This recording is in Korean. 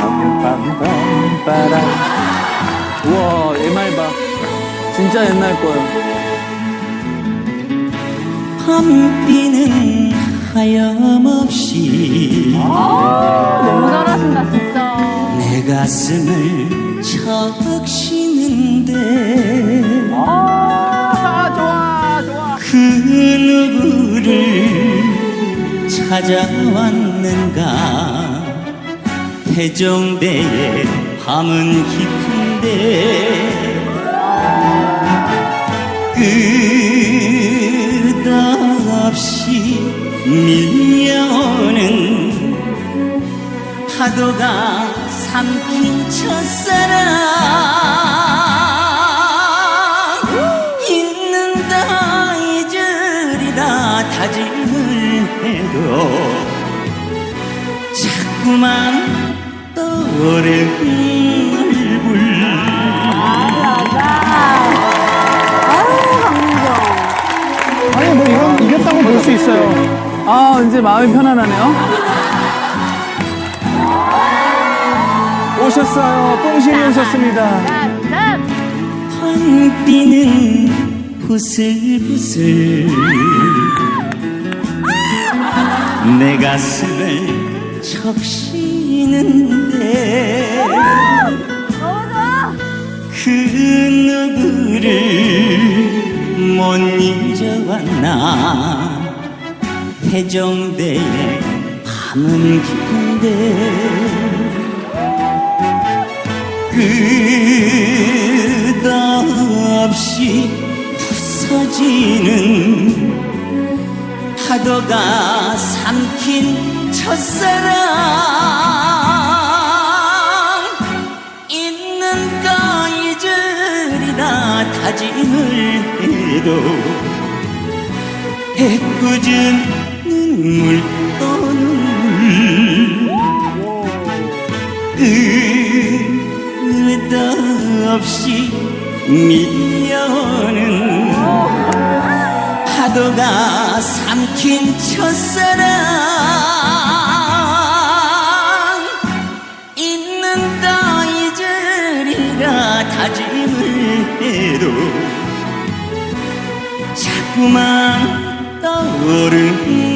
빰빠라. 우와, 옛날 봐. 진짜 옛날 거예요. 밤비는 하염없이 너무 잘하신다 진짜. 내 가슴을 적시는데 아, 좋아, 좋아. 그 누구를 찾아왔는가 태종대의 밤은 깊은데 끝없이 밀려오는 파도가 삼킨 첫사랑. 있는다 잊으리라 다짐을 해도 자꾸만 떠오르는 얼굴 아니, 뭐 이런, 이겼다고 볼 수 있어요. 아, 이제 마음이 편안하네요. 오셨어요. 뽕신이 오셨습니다. 짠! 밤비는 부슬부슬 내 가슴을 적시는데. 그 누구를 못 잊어왔나 태종대의 밤은 깊은데 끝없이 부서지는 파도가 삼킨 첫사랑 있는가 잊으리라 다짐을 해도 애꿎은 눈물 또 눈물 끝없이 밀려오는 파도가 삼킨 첫사랑 해도 자꾸만 떠오르는